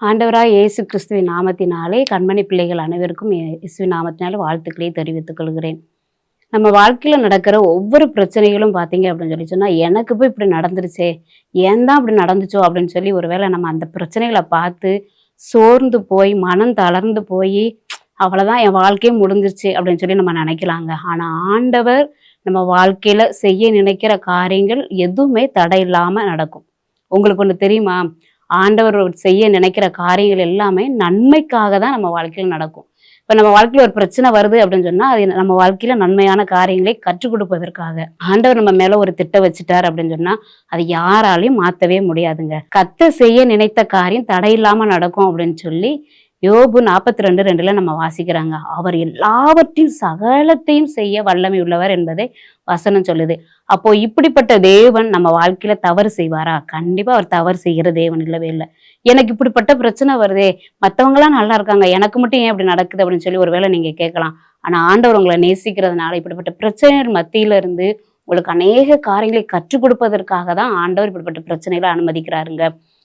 ஆண்டவராக இயேசு கிறிஸ்துவின் நாமத்தினாலே கண்மணி பிள்ளைகள் அனைவருக்கும் இயேசுவின் நாமத்தினாலே வாழ்த்துக்களை தெரிவித்துக் கொள்கிறேன். நம்ம வாழ்க்கையில் நடக்கிற ஒவ்வொரு பிரச்சனைகளும் பார்த்தீங்க அப்படின்னு சொல்லி சொன்னால் எனக்கு போய் இப்படி நடந்துருச்சே ஏன் தான் இப்படி நடந்துச்சோ? அப்படின்னு சொல்லி ஒருவேளை நம்ம அந்த பிரச்சனைகளை பார்த்து சோர்ந்து போய் மனம் தளர்ந்து போய் அவ்வளோதான் என் வாழ்க்கையே முடிஞ்சிருச்சு அப்படின்னு சொல்லி நம்ம நினைக்கலாங்க. ஆனால் ஆண்டவர் நம்ம வாழ்க்கையில் செய்ய நினைக்கிற காரியங்கள் எதுவுமே தடை இல்லாமல் நடக்கும். உங்களுக்கு ஒன்று தெரியுமா? ஆண்டவர் செய்ய நினைக்கிற காரியங்கள் எல்லாமே நன்மைக்காக தான் நம்ம வாழ்க்கையில் நடக்கும். இப்போ நம்ம வாழ்க்கையில் ஒரு பிரச்சனை வருது அப்படின்னு சொன்னால் அது நம்ம வாழ்க்கையில் நன்மையான காரியங்களை கற்றுக் கொடுப்பதற்காக. ஆண்டவர் நம்ம மேலே ஒரு திட்டம் வச்சுட்டார் அப்படின்னு சொன்னால் அது யாராலையும் மாற்றவே முடியாதுங்க. கத்த செய்ய நினைத்த காரியம் தடையில்லாமல் நடக்கும் அப்படின்னு சொல்லி யோபு நாற்பத்தி ரெண்டு ரெண்டுல நம்ம வாசிக்கிறாங்க அவர் எல்லாவற்றையும் சகலத்தையும் செய்ய வல்லமை உள்ளவர் என்பதை வசனம் சொல்லுது. அப்போ இப்படிப்பட்ட தேவன் நம்ம வாழ்க்கையில தவறு செய்வாரா? கண்டிப்பா அவர் தவறு செய்கிற தேவன் இல்லவே இல்லை. எனக்கு இப்படிப்பட்ட பிரச்சனை வருதே மற்றவங்களாம் நல்லா இருக்காங்க எனக்கு மட்டும் ஏன் இப்படி நடக்குது அப்படின்னு சொல்லி ஒருவேளை நீங்க கேட்கலாம். ஆனா ஆண்டவர் உங்களை நேசிக்கிறதுனால இப்படிப்பட்ட பிரச்சனைகள் மத்தியில இருந்து உங்களுக்கு அநேக காரியங்களை கற்றுக் கொடுப்பதற்காக தான் ஆண்டவர் இப்படிப்பட்ட பிரச்சனைகளை அனுமதிக்கிறாருங்க.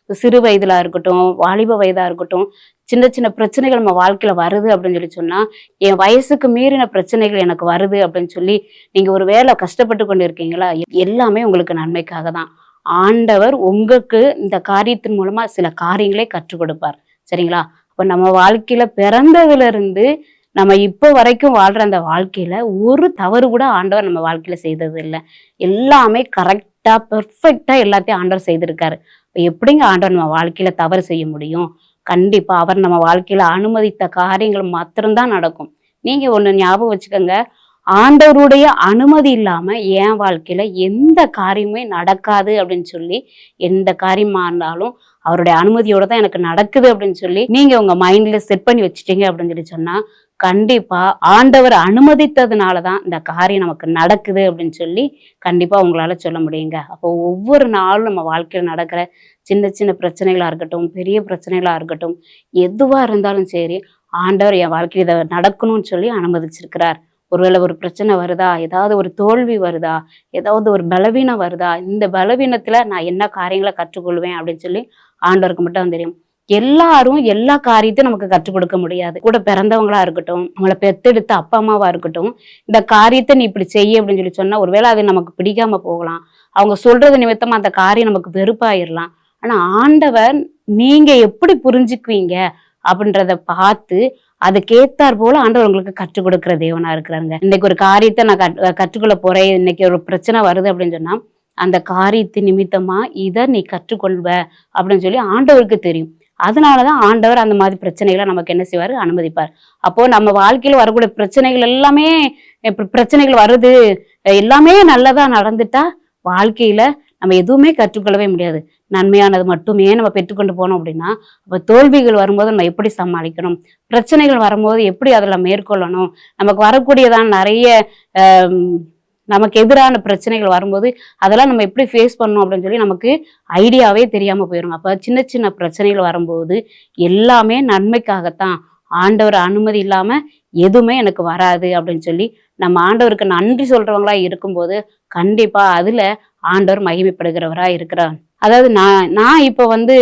சிறு வயதில் இருக்கட்டும் வாலிப வயதாக இருக்கட்டும் சின்ன சின்ன பிரச்சனைகள் நம்ம வாழ்க்கையில் வருது அப்படின்னு சொல்லி சொன்னால் என் வயசுக்கு மீறின பிரச்சனைகள் எனக்கு வருது அப்படின்னு சொல்லி நீங்கள் ஒரு வேலை கஷ்டப்பட்டு கொண்டு இருக்கீங்களா எல்லாமே உங்களுக்கு நன்மைக்காக தான். ஆண்டவர் உங்களுக்கு இந்த காரியத்தின் மூலமாக சில காரியங்களே கற்றுக் கொடுப்பார். சரிங்களா? இப்போ நம்ம வாழ்க்கையில் பிறந்ததுலேருந்து நம்ம இப்போ வரைக்கும் வாழ்கிற அந்த வாழ்க்கையில் ஒரு தவறு கூட ஆண்டவர் நம்ம வாழ்க்கையில் செய்தது இல்லை எல்லாமே கரெக்ட் பெர்ஃபெக்டா எல்லாத்தையும் ஆண்டவர் செய்திருக்காரு. எப்படிங்க ஆண்டவர் நம்ம வாழ்க்கையில் தவறு செய்ய முடியும்? கண்டிப்பா அவர் நம்ம வாழ்க்கையில அனுமதித்த காரியங்கள் மாத்திரம்தான் நடக்கும். நீங்க ஒண்ணு ஞாபகம் வச்சுக்கோங்க. ஆண்டவருடைய அனுமதி இல்லாம என் வாழ்க்கையில எந்த காரியமே நடக்காது அப்படின்னு சொல்லி எந்த காரியமாக இருந்தாலும் அவருடைய அனுமதியோட தான் எனக்கு நடக்குது அப்படின்னு சொல்லி நீங்க உங்க மைண்ட்ல செட் பண்ணி வச்சுட்டீங்க அப்படின்னு சொல்லி சொன்னா கண்டிப்பா ஆண்டவர் அனுமதித்ததுனால தான் இந்த காரியம் நமக்கு நடக்குது அப்படின்னு சொல்லி கண்டிப்பா உங்களால சொல்ல முடியுங்க. அப்போ ஒவ்வொரு நாளும் நம்ம வாழ்க்கையில் நடக்கிற சின்ன சின்ன பிரச்சனைகளா இருக்கட்டும் பெரிய பிரச்சனைகளா இருக்கட்டும் எதுவா இருந்தாலும் சரி ஆண்டவர் என் வாழ்க்கையில் இதை நடக்கணும்னு சொல்லி அனுமதிச்சிருக்கிறார். ஒருவேளை ஒரு பிரச்சனை வருதா? ஏதாவது ஒரு தோல்வி வருதா? ஏதாவது ஒரு பலவீனம் வருதா? இந்த பலவீனத்தில் நான் என்ன காரியங்களை கற்றுக்கொள்வேன் அப்படின்னு சொல்லி ஆண்டவருக்கு மட்டும் தெரியும். எல்லாரும் எல்லா காரியத்தையும் நமக்கு கற்றுக் கொடுக்க முடியாது. கூட பிறந்தவங்களா இருக்கட்டும் நம்மளை பெத்தெடுத்த அப்பா அம்மாவா இருக்கட்டும் இந்த காரியத்தை நீ இப்படி செய்ய அப்படின்னு சொல்லி சொன்னா ஒருவேளை அது நமக்கு பிடிக்காம போகலாம். அவங்க சொல்றது நிமித்தமா அந்த காரியம் நமக்கு வெறுப்பாயிடலாம் ஆனா ஆண்டவர் நீங்க எப்படி புரிஞ்சுக்குவீங்க அப்படின்றத பார்த்து அதுக்கேத்தார் போல ஆண்டவர் உங்களுக்கு கற்றுக் கொடுக்குற தேவனா இருக்கிறாங்க இன்னைக்கு ஒரு காரியத்தை நான் கற்றுக்கொள்ள போறேன். இன்னைக்கு ஒரு பிரச்சனை வருது அப்படின்னு சொன்னா அந்த காரியத்து நிமித்தமா இதை நீ கற்றுக்கொள்வ அப்படின்னு சொல்லி ஆண்டவருக்கு தெரியும். அதனால தான் ஆண்டவர் அந்த மாதிரி பிரச்சனைகளை நமக்கு என்ன செய்வார்? அனுமதிப்பார். அப்போ நம்ம வாழ்க்கையில் வரக்கூடிய பிரச்சனைகள் எல்லாமே பிரச்சனைகள் வருது எல்லாமே நல்லதாக நடந்துட்டா வாழ்க்கையில் நம்ம எதுவுமே கற்றுக்கொள்ளவே முடியாது. நன்மையானது மட்டுமே நம்ம பெற்றுக்கொண்டு போனோம் அப்படின்னா அப்போ தோல்விகள் வரும்போது நம்ம எப்படி சமாளிக்கணும்? பிரச்சனைகள் வரும்போது எப்படி அதில் மேற்கொள்ளணும்? நமக்கு வரக்கூடியதான் நிறைய நமக்கு எதிரான பிரச்சனைகள் வரும்போது அதெல்லாம் நம்ம எப்படி ஃபேஸ் பண்ணணும் அப்படின்னு சொல்லி நமக்கு ஐடியாவே தெரியாமல் போயிடும் அப்போ சின்ன சின்ன பிரச்சனைகள் வரும்போது எல்லாமே நன்மைக்காகத்தான் ஆண்டவர் அனுமதி இல்லாமல் எதுவுமே எனக்கு வராது அப்படின்னு சொல்லி நம்ம ஆண்டவருக்கு நன்றி சொல்கிறவங்களா இருக்கும்போது கண்டிப்பாக அதில் ஆண்டவர் மகிமைப்படுகிறவராக இருக்கிறார். அதாவது நான் நான் இப்போ வந்து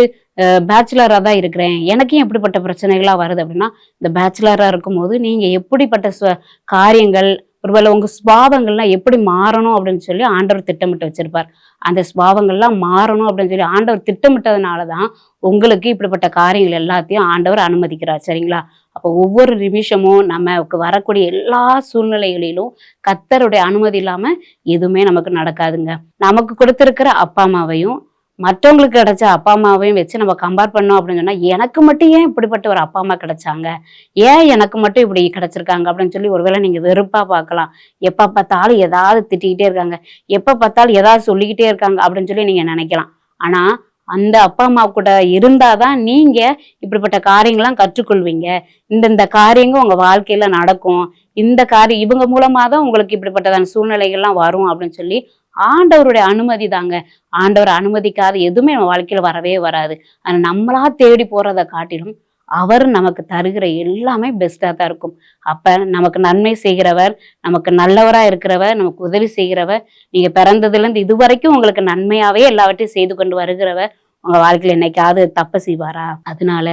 பேச்சுலராக தான் இருக்கிறேன். எனக்கும் எப்படிப்பட்ட பிரச்சனைகளாக வருது அப்படின்னா இந்த பேச்சுலராக இருக்கும்போது நீங்கள் எப்படிப்பட்ட காரியங்கள் ஒருவேளை உங்கள் சுபாவங்கள்லாம் எப்படி மாறணும் அப்படின்னு சொல்லி ஆண்டவர் திட்டமிட்டு வச்சுருப்பார். அந்த சுபாவங்கள்லாம் மாறணும் அப்படின்னு சொல்லி ஆண்டவர் திட்டமிட்டதுனால தான் உங்களுக்கு இப்படிப்பட்ட காரியங்கள் எல்லாத்தையும் ஆண்டவர் அனுமதிக்கிறார். சரிங்களா? அப்போ ஒவ்வொரு நிமிஷமும் நமக்கு வரக்கூடிய எல்லா சூழ்நிலைகளிலும் கத்தருடைய அனுமதி இல்லாமல் எதுவுமே நமக்கு நடக்காதுங்க. நமக்கு கொடுத்துருக்கிற அப்பா அம்மாவையும் மற்றவங்களுக்கு கிடைச்ச அப்பா அம்மாவையும் வச்சு நம்ம கம்பேர் பண்ணோம் அப்படின்னு சொன்னால் எனக்கு மட்டும் ஏன் இப்படிப்பட்ட ஒரு அப்பா அம்மா கிடைச்சாங்க? ஏன் எனக்கு மட்டும் இப்படி கிடைச்சிருக்காங்க? அப்படின்னு சொல்லி ஒருவேளை நீங்கள் வெறுப்பாக பார்க்கலாம். எப்போ பார்த்தாலும் ஏதாவது திட்டிக்கிட்டே இருக்காங்க. எப்போ பார்த்தாலும் ஏதாவது சொல்லிக்கிட்டே இருக்காங்க அப்படின்னு சொல்லி நீங்கள் நினைக்கலாம். ஆனால் அந்த அப்பா அம்மா கூட இருந்தால் தான் நீங்கள் இப்படிப்பட்ட காரியங்கள்லாம் கற்றுக்கொள்வீங்க. இந்தந்த காரியங்கள் உங்கள் வாழ்க்கையில் நடக்கும். இந்த காரியம் இவங்க மூலமாக தான் உங்களுக்கு இப்படிப்பட்டதான சூழ்நிலைகள்லாம் வரும் அப்படின்னு சொல்லி ஆண்டவருடைய அனுமதி தாங்க. ஆண்டவர் அனுமதிக்காத எதுவுமே நம்ம வாழ்க்கையில் வரவே வராது. ஆனால் நம்மளா தேடி போறதை காட்டிலும் அவர் நமக்கு தருகிற எல்லாமே பெஸ்ட்டாக தான் இருக்கும். அப்போ நமக்கு நன்மை செய்கிறவர் நமக்கு நல்லவராக இருக்கிறவர் நமக்கு உதவி செய்கிறவர் நீங்கள் பிறந்ததுலேருந்து இது வரைக்கும் உங்களுக்கு நன்மையாகவே எல்லாவற்றையும் செய்து கொண்டு வருகிறவர் உங்கள் வாழ்க்கையில் என்னைக்காவது தப்பு செய்வாரா? அதனால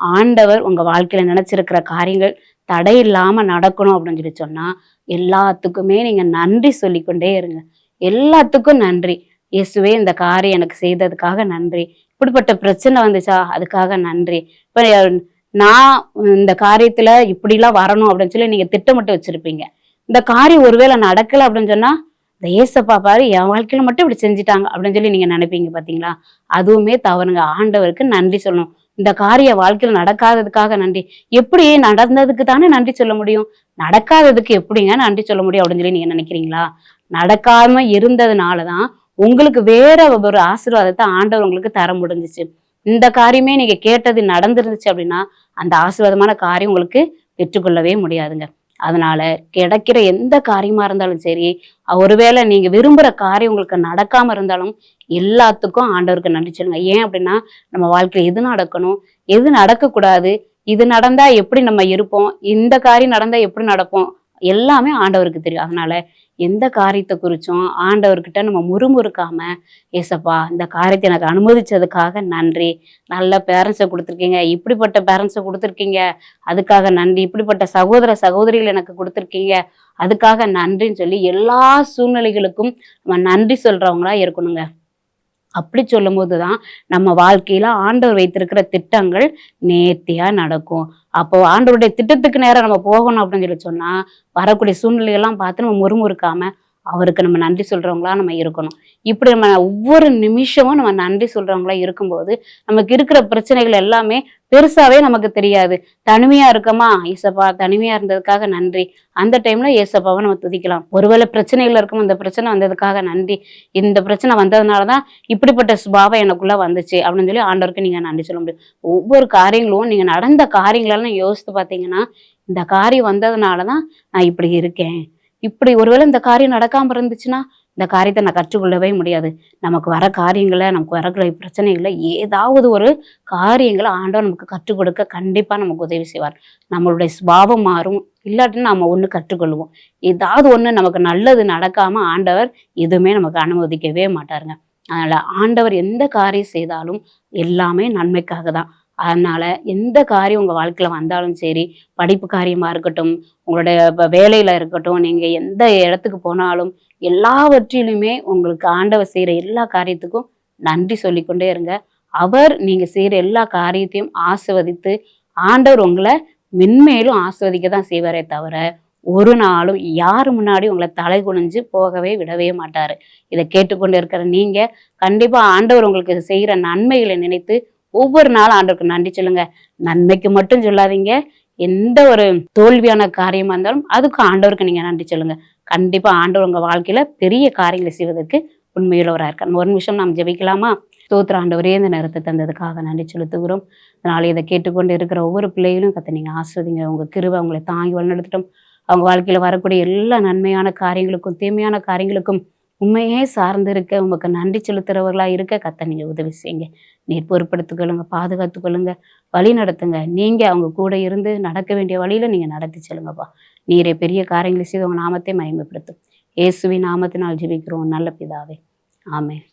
ஆண்டவர் உங்கள் வாழ்க்கையில் நினச்சிருக்கிற காரியங்கள் தடை இல்லாமல் நடக்கணும் அப்படின்னு சொல்லி சொன்னால் எல்லாத்துக்குமே நீங்கள் நன்றி சொல்லிக்கொண்டே இருங்க. எல்லாத்துக்கும் நன்றி. இயேசுவே இந்த காரியம் எனக்கு செய்ததுக்காக நன்றி. இப்படிப்பட்ட பிரச்சனை வந்துச்சா அதுக்காக நன்றி. இப்ப நான் இந்த காரியத்துல இப்படிலாம் வரணும் அப்படின்னு சொல்லி நீங்க திட்டமிட்டு வச்சிருப்பீங்க. இந்த காரியம் ஒருவேளை நடக்கல அப்படின்னு சொன்னா இந்த ஏசப்பா பாரு என் வாழ்க்கையில மட்டும் இப்படி செஞ்சுட்டாங்க அப்படின்னு சொல்லி நீங்க நினைப்பீங்க பாத்தீங்களா? அதுவுமே தவறுங்க. ஆண்டவருக்கு நன்றி சொல்லணும். இந்த காரிய வாழ்க்கையில நடக்காததுக்காக நன்றி. எப்படி நடந்ததுக்கு தானே நன்றி சொல்ல முடியும்? நடக்காததுக்கு எப்படிங்க நன்றி சொல்ல முடியும் அப்படின்னு சொல்லி நீங்க நினைக்கிறீங்களா? நடக்காம இருந்ததுனாலதான் உங்களுக்கு வேற ஒரு ஆசீர்வாதத்தை ஆண்டவர் உங்களுக்கு தர முடிஞ்சிச்சு. இந்த காரியமே நீங்க கேட்டது நடந்துருந்துச்சு அப்படின்னா அந்த ஆசீர்வாதமான காரியம் உங்களுக்கு பெற்றுக்கொள்ளவே முடியாதுங்க. அதனால கிடைக்கிற எந்த காரியமா இருந்தாலும் சரி ஒருவேளை நீங்க விரும்புற காரியம் உங்களுக்கு நடக்காம இருந்தாலும் எல்லாத்துக்கும் ஆண்டவருக்கு நன்றி சொல்லுங்க. ஏன் அப்படின்னா நம்ம வாழ்க்கையில எது நடக்கணும் எது நடக்கக்கூடாது இது நடந்தா எப்படி நம்ம இருப்போம் இந்த காரியம் நடந்தா எப்படி நடப்போம் எல்லாமே ஆண்டவருக்கு தெரியும். அதனால எந்த காரியத்தை குறிச்சும் ஆண்டவர்கிட்ட நம்ம முறுமுறுக்காம ஏசப்பா இந்த காரியத்தை எனக்கு அனுமதிச்சதுக்காக நன்றி. நல்ல பேரண்ட்ஸை கொடுத்துருக்கீங்க. இப்படிப்பட்ட பேரண்ட்ஸை கொடுத்துருக்கீங்க. அதுக்காக நன்றி. இப்படிப்பட்ட சகோதர சகோதரிகள் எனக்கு கொடுத்துருக்கீங்க. அதுக்காக நன்றின்னு சொல்லி எல்லா சூழ்நிலைகளுக்கும் நம்ம நன்றி சொல்றவங்களா இருக்கணுங்க. அப்படி சொல்லும்போது தான் நம்ம வாழ்க்கையில் ஆண்டவர் வைத்திருக்கிற திட்டங்கள் நேர்த்தியாக நடக்கும். அப்போ ஆண்டவருடைய திட்டத்துக்கு நேரம் நம்ம போகணும் அப்படின்னு சொல்லி சொன்னால் வரக்கூடிய சூழ்நிலையெல்லாம் பார்த்து நம்ம முறுமுறுக்காம அவருக்கு நம்ம நன்றி சொல்றவங்களா நம்ம இருக்கணும். இப்படி நம்ம ஒவ்வொரு நிமிஷமும் நம்ம நன்றி சொல்றவங்களா இருக்கும்போது நமக்கு இருக்கிற பிரச்சனைகள் எல்லாமே பெருசாவே நமக்கு தெரியாது. தனிமையா இருக்கமா? ஏசப்பா தனிமையா இருந்ததுக்காக நன்றி. அந்த டைம்ல ஏசப்பாவை நம்ம துதிக்கலாம். ஒருவேளை பிரச்சனைகள் இருக்கும் இந்த பிரச்சனை வந்ததுக்காக நன்றி. இந்த பிரச்சனை வந்ததுனாலதான் இப்படிப்பட்ட சுபாவம் எனக்குள்ள வந்துச்சு அப்படின்னு சொல்லி ஆண்டவருக்கு நீங்க நன்றி சொல்ல முடியும். ஒவ்வொரு காரியங்களும் நீங்க நடந்த காரியங்களெல்லாம் யோசித்து பார்த்தீங்கன்னா இந்த காரியம் வந்ததுனாலதான் நான் இப்படி இருக்கேன். இப்படி ஒருவேளை இந்த காரியம் நடக்காமல் இருந்துச்சுன்னா இந்த காரியத்தை நான் கற்றுக்கொள்ளவே முடியாது. நமக்கு வர காரியங்களை நமக்கு வரக்கூடிய பிரச்சனைகளை ஏதாவது ஒரு காரியங்களை ஆண்டவர் நமக்கு கற்றுக் கொடுக்க கண்டிப்பாக நமக்கு உதவி செய்வார். நம்மளுடைய சுபாவம் மாறும். இல்லாட்டினா நம்ம ஒன்று கற்றுக்கொள்வோம். ஏதாவது ஒன்று நமக்கு நல்லது நடக்காமல் ஆண்டவர் எதுவுமே நமக்கு அனுமதிக்கவே மாட்டாருங்க. அதனால் ஆண்டவர் எந்த காரியம் செய்தாலும் எல்லாமே நன்மைக்காக தான். அதனால எந்த காரியம் உங்க வாழ்க்கையில வந்தாலும் சரி படிப்பு காரியமா இருக்கட்டும் உங்களுடைய வேலையில் வேலையில இருக்கட்டும் நீங்க எந்த இடத்துக்கு போனாலும் எல்லாவற்றிலுமே உங்களுக்கு ஆண்டவர் செய்யற எல்லா காரியத்துக்கும் நன்றி சொல்லிக்கொண்டே இருங்க. அவர் நீங்க செய்யற எல்லா காரியத்தையும் ஆசிர்வதித்து ஆண்டவர் உங்களை மென்மேலும் ஆசிர்வதிக்க தான் செய்வாரே தவிர ஒரு நாளும் யார் முன்னாடி உங்களை தலை குனிஞ்சு போகவே விடவே மாட்டாரு. இதை கேட்டுக்கொண்டு இருக்கிற நீங்க கண்டிப்பா ஆண்டவர் உங்களுக்கு செய்கிற நன்மைகளை நினைத்து ஒவ்வொரு நாளும் ஆண்டவருக்கு நன்றி சொல்லுங்க. நன்மைக்கு மட்டும் சொல்லாதீங்க. எந்த ஒரு தோல்வியான காரியமா இருந்தாலும் அதுக்கு ஆண்டவருக்கு நீங்க நன்றி சொல்லுங்க. கண்டிப்பா ஆண்டவர் உங்க வாழ்க்கையில பெரிய காரியங்களை செய்வதற்கு உண்மையுள்ளவராக இருக்கார். ஒரு நிமிஷம் நாம் ஜெபிக்கலாமா? ஸ்தோத்திர ஆண்டவரே இந்த நேரத்தை தந்ததுக்காக நன்றி செலுத்துகிறோம். அதனால இதை கேட்டுக்கொண்டு இருக்கிற ஒவ்வொரு பிள்ளைகளும் கத்தை நீங்க ஆஸ்வதிங்க உங்க கிருவை அவங்களை தாங்கி வழிநடத்திட்டோம். அவங்க வாழ்க்கையில வரக்கூடிய எல்லா நன்மையான காரியங்களுக்கும் தீமையான காரியங்களுக்கும் உண்மையே சார்ந்து இருக்க உமக்கு நன்றி செலுத்துறவர்களாக இருக்க கத்த நீங்கள் உதவி செய்யுங்க. நீர் பொறுப்படுத்திக் பாதுகாத்துக்கொள்ளுங்க வழி நடத்துங்க. நீங்கள் அவங்க கூட இருந்து நடக்க வேண்டிய வழியில் நீங்கள் நடத்தி செல்லுங்கப்பா. நீரே பெரிய காரியங்களை செய்து உங்கள் நாமத்தை மயமைப்படுத்தும் இயேசுவின் நாமத்தினால் ஜெபிக்கிறோம். நல்ல பிதாவே. ஆமென்.